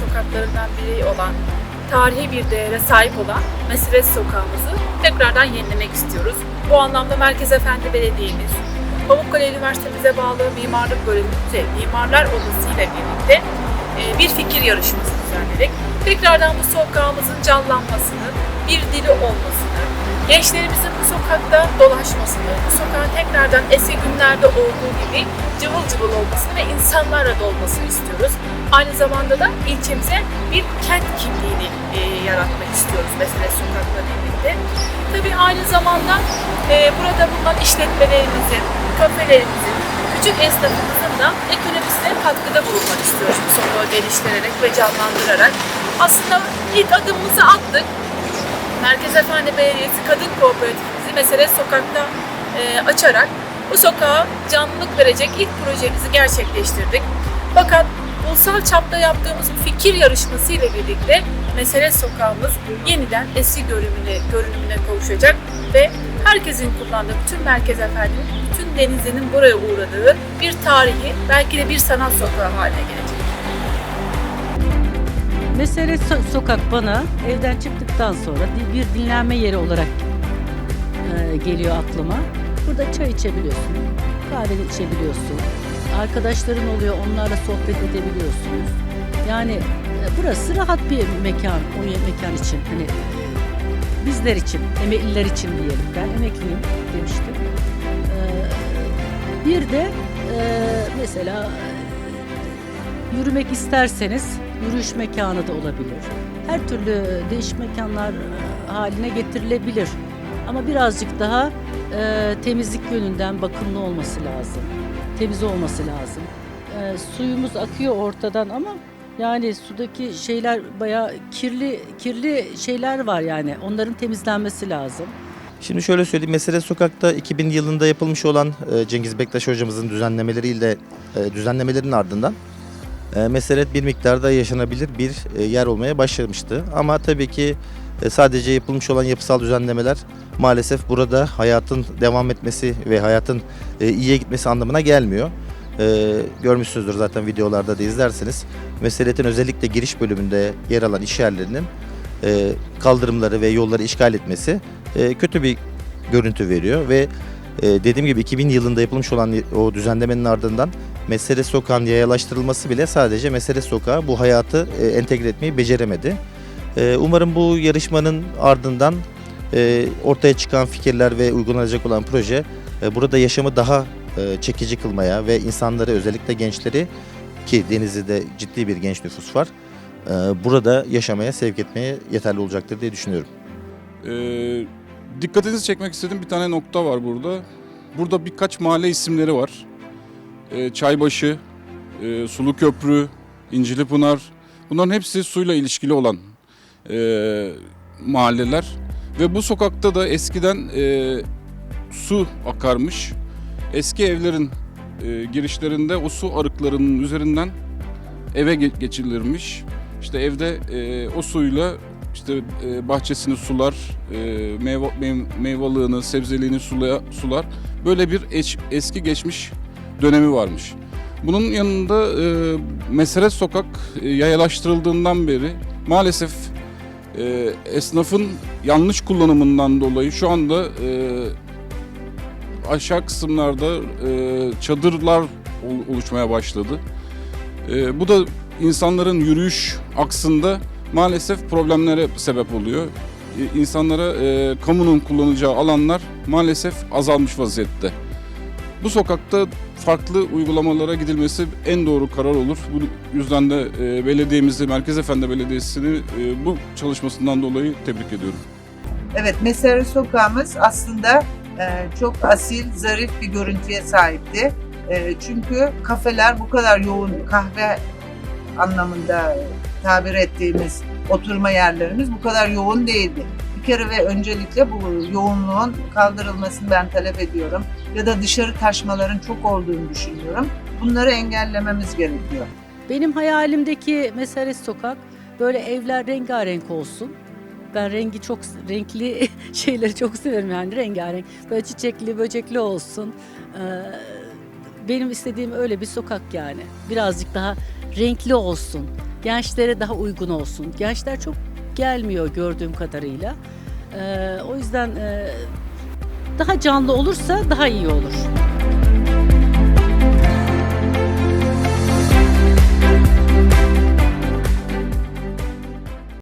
sokaklarından biri olan, tarihi bir değere sahip olan Meseres Sokağımızı tekrardan yenilemek istiyoruz. Bu anlamda Merkez Efendi Belediye'miz, Pamukkale Üniversitemize bağlı Mimarlık Bölümümüz ve Mimarlar Odası ile birlikte e, bir fikir yarışması düzenledik. Tekrardan bu sokağımızın canlanmasını, bir dili olmasını, gençlerimizin bu sokakta dolaşmasını, bu sokağın tekrardan eski günlerde olduğu gibi cıvıl cıvıl olmasını ve insanlarla dolmasını istiyoruz. Aynı zamanda da ilçemize bir kent kimliğini e, yaratmak istiyoruz mesela sokakla birlikte. Tabii aynı zamanda e, burada bulunan işletmelerimizin, kafelerimizin, küçük esnafımızın da ekonomisine katkıda bulunmak istiyoruz bu sokağı geliştirerek ve canlandırarak. Aslında ilk adımımızı attık. Merkez Efendi Belediyesi Kadın Kooperatifimizi mesele sokakta e, açarak bu sokağa canlılık verecek ilk projemizi gerçekleştirdik. Fakat ulusal çapta yaptığımız bu fikir yarışması ile birlikte mesele sokağımız yeniden eski görünümüne, görünümüne kavuşacak ve herkesin kullandığı, bütün Merkez Efendi'nin, bütün denizinin buraya uğradığı bir tarihi, belki de bir sanat sokağı haline gelecek. Mesele so- sokak bana evden çıktıktan sonra bir dinlenme yeri olarak e, geliyor aklıma. Burada çay içebiliyorsun, kahveni içebiliyorsun. Arkadaşların oluyor, onlarla sohbet edebiliyorsunuz. Yani e, burası rahat bir mekan, o mekan için. Hani e, bizler için, emekliler için diyelim. Ben emekliyim demiştim. E, bir de e, mesela e, yürümek isterseniz yürüyüş mekanı da olabilir. Her türlü değişik mekanlar e, haline getirilebilir. Ama birazcık daha e, temizlik yönünden bakımlı olması lazım. Temiz olması lazım. E, suyumuz akıyor ortadan ama yani sudaki şeyler bayağı kirli kirli şeyler var yani. Onların temizlenmesi lazım. Şimdi şöyle söyleyeyim. Mesele Sokak'ta 2000 yılında yapılmış olan e, Cengiz Bektaş hocamızın düzenlemeleriyle e, düzenlemelerin ardından e, Meselet bir miktarda yaşanabilir bir e, yer olmaya başlamıştı. Ama tabii ki e, sadece yapılmış olan yapısal düzenlemeler maalesef burada hayatın devam etmesi ve hayatın e, iyiye gitmesi anlamına gelmiyor. E, görmüşsünüzdür zaten videolarda da izlerseniz. Meselet'in özellikle giriş bölümünde yer alan iş yerlerinin e, kaldırımları ve yolları işgal etmesi kötü bir görüntü veriyor ve dediğim gibi 2000 yılında yapılmış olan o düzenlemenin ardından Mesele Sokağı'nın yayalaştırılması bile sadece Mesele Sokağı bu hayatı e, entegre etmeyi beceremedi. E, umarım bu yarışmanın ardından e, ortaya çıkan fikirler ve uygulanacak olan proje e, burada yaşamı daha e, çekici kılmaya ve insanları özellikle gençleri ki Denizli'de ciddi bir genç nüfus var. e, burada yaşamaya sevk etmeye yeterli olacaktır diye düşünüyorum. Ee, dikkatinizi çekmek istediğim bir tane nokta var burada. Burada birkaç mahalle isimleri var. Ee, Çaybaşı, e, Sulu Köprü, İncili Pınar. Bunların hepsi suyla ilişkili olan e, mahalleler. Ve bu sokakta da eskiden e, su akarmış. Eski evlerin e, girişlerinde o su arıklarının üzerinden eve ge- geçilirmiş. İşte evde e, o suyla işte e, bahçesini sular, e, meyve, meyvalığını, sebzeliğini sular. Böyle bir eski geçmiş dönemi varmış. Bunun yanında e, Meseret Sokak e, yayalaştırıldığından beri maalesef e, esnafın yanlış kullanımından dolayı şu anda e, aşağı kısımlarda e, çadırlar ol- oluşmaya başladı. E, bu da insanların yürüyüş aksında maalesef problemlere sebep oluyor. E, İnsanlara e, kamunun kullanacağı alanlar maalesef azalmış vaziyette. Bu sokakta farklı uygulamalara gidilmesi en doğru karar olur. Bu yüzden de e, belediyemizi, Merkez Efendi Belediyesi'ni e, bu çalışmasından dolayı tebrik ediyorum. Evet, Mesere Sokağımız aslında e, çok asil, zarif bir görüntüye sahipti. Çünkü kafeler bu kadar yoğun kahve anlamında tabir ettiğimiz oturma yerlerimiz bu kadar yoğun değildi. Kere ve öncelikle bu yoğunluğun kaldırılmasını ben talep ediyorum. Ya da dışarı taşmaların çok olduğunu düşünüyorum. Bunları engellememiz gerekiyor. Benim hayalimdeki Meseres Sokak böyle evler rengarenk olsun. Ben rengi çok renkli şeyleri çok severim yani rengarenk. Böyle çiçekli, böcekli olsun. Ee, benim istediğim öyle bir sokak yani. Birazcık daha renkli olsun. gençlere daha uygun olsun. Gençler çok gelmiyor gördüğüm kadarıyla. Ee, o yüzden e, daha canlı olursa daha iyi olur.